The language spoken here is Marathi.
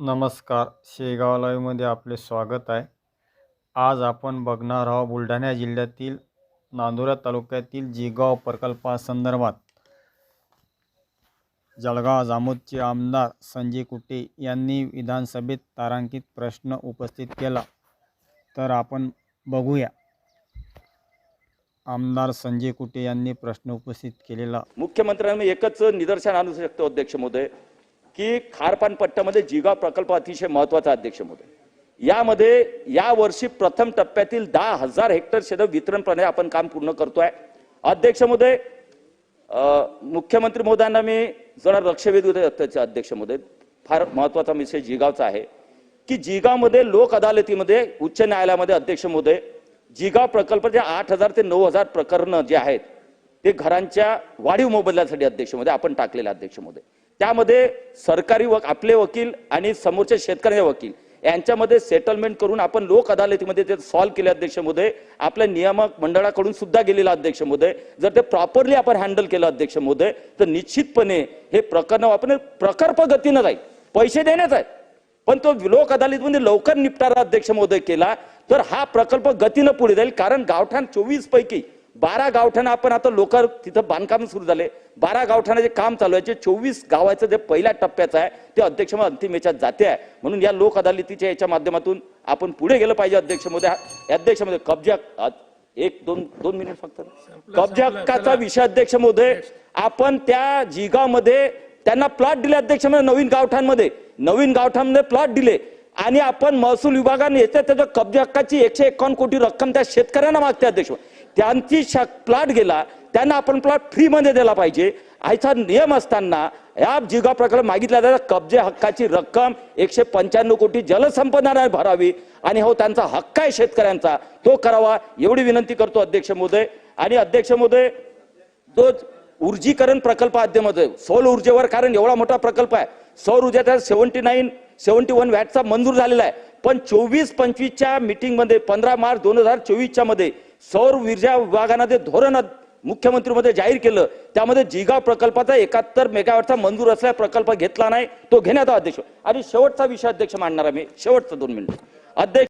नमस्कार. शेगाव लाईव्हमध्ये आपले स्वागत आहे. आज आपण बघणार आहोत बुलढाणा जिल्ह्यातील नांदुरा तालुक्यातील जिगाव प्रकल्पासंदर्भात. जळगाव जामोदचे आमदार संजय कुटे यांनी विधानसभेत तारांकित प्रश्न उपस्थित केला. तर आपण बघूया. आमदार संजय कुटे यांनी प्रश्न उपस्थित केलेला. मुख्यमंत्र्यांनी एकच निदर्शन आणू शकतो अध्यक्ष महोदय. की खारपान पट्ट्यामध्ये जिगाव प्रकल्प अतिशय महत्त्वाचा अध्यक्ष महोदय. यामध्ये या वर्षी प्रथम टप्प्यातील दहा हजार हेक्टर शेत वितरण प्रणाली आपण काम पूर्ण करतोय. अध्यक्ष महोदय मुख्यमंत्री महोदयांना मी जरा लक्षवेधी होते अध्यक्ष महोदय. फार महत्त्वाचा विषय जिगावचा आहे. की जिगावमध्ये लोक अदालतीमध्ये उच्च न्यायालयामध्ये अध्यक्ष महोदय जिगाव प्रकल्पाचे आठ हजार ते नऊ हजार प्रकरणं जे आहेत ते घरांच्या वाढीव मोबदल्यासाठी अध्यक्ष महोदय आपण टाकलेले अध्यक्ष महोदय. त्यामध्ये सरकारी व आपले वकील आणि समोरचे शेतकऱ्याचे वकील. यांच्यामध्ये सेटलमेंट करून आपण लोक अदालतीमध्ये ते सॉल्व्ह केले अध्यक्ष महोदय. आपल्या नियामक मंडळाकडून सुद्धा गेलेला अध्यक्ष मोदय जर ते प्रॉपरली आपण हँडल केलं अध्यक्ष महोदय तर निश्चितपणे हे प्रकरण आपण प्रकल्प गतीनं जाईल. पैसे देण्यात आहे पण तो लोक अदालतीमध्ये लवकर निपटारा अध्यक्ष मोदय केला तर हा प्रकल्प गतीनं पुढे जाईल. कारण गावठाण चोवीस पैकी बारा गावठाण आपण आता लोक तिथं बांधकाम सुरू झाले. बारा गावठाणाचे काम चालू आहे चोवीस गावाचं जे पहिल्या टप्प्याचं आहे ते अध्यक्ष महोदय अंतिम याच्यात जाते आहे. म्हणून या लोक अदालतीच्या याच्या माध्यमातून आपण पुढे गेलं पाहिजे अध्यक्ष महोदय. अध्यक्ष महोदय कब्जा एक दोन दोन मिनिट फक्त. कब्जा हक्काचा विषय अध्यक्ष महोदय? आपण त्या जिगामध्ये त्यांना प्लॉट दिले अध्यक्ष महोदय नवीन गावठांमध्ये नवीन गावठांमध्ये प्लॉट दिले. आणि आपण महसूल विभागाने येत्या त्याच्या कब्जा हक्काची एकशे एकावन्न कोटी रक्कम त्या शेतकऱ्यांना मागते अध्यक्ष त्यांची प्लॉट गेला त्यांना आपण प्लॉट फ्रीमध्ये दिला पाहिजे. आयचा नियम असताना या जिगा प्रकरण मागितल्या जातात. कब्जे हक्काची रक्कम एकशे पंच्याण्णव कोटी जलसंपदाने भरावी आणि हो त्यांचा हक्क आहे शेतकऱ्यांचा. तो करावा एवढी विनंती करतो अध्यक्ष महोदय. आणि अध्यक्ष महोदय जो ऊर्जीकरण प्रकल्प अध्यमध्ये सौर ऊर्जेवर कारण एवढा मोठा प्रकल्प आहे. सौर ऊर्जेचा सेव्हन्टी नाईन सेव्हन्टी वन वॅटचा मंजूर झालेला आहे. पण चोवीस पंचवीसच्या मीटिंगमध्ये पंधरा मार्च दोन हजार चोवीसच्या मध्ये सौर ऊर्जा विभागानं धोरण मुख्यमंत्रीमध्ये जाहीर केलं त्यामध्ये जिगाव प्रकल्पाचा एकाहत्तर मेगावॅटचा मंजूर असलेला प्रकल्प घेतला नाही तो घेण्यात आला अध्यक्ष. आणि शेवटचा विषय अध्यक्ष मांडणार आहे मी. शेवटचा दोन मिनिट. अध्यक्ष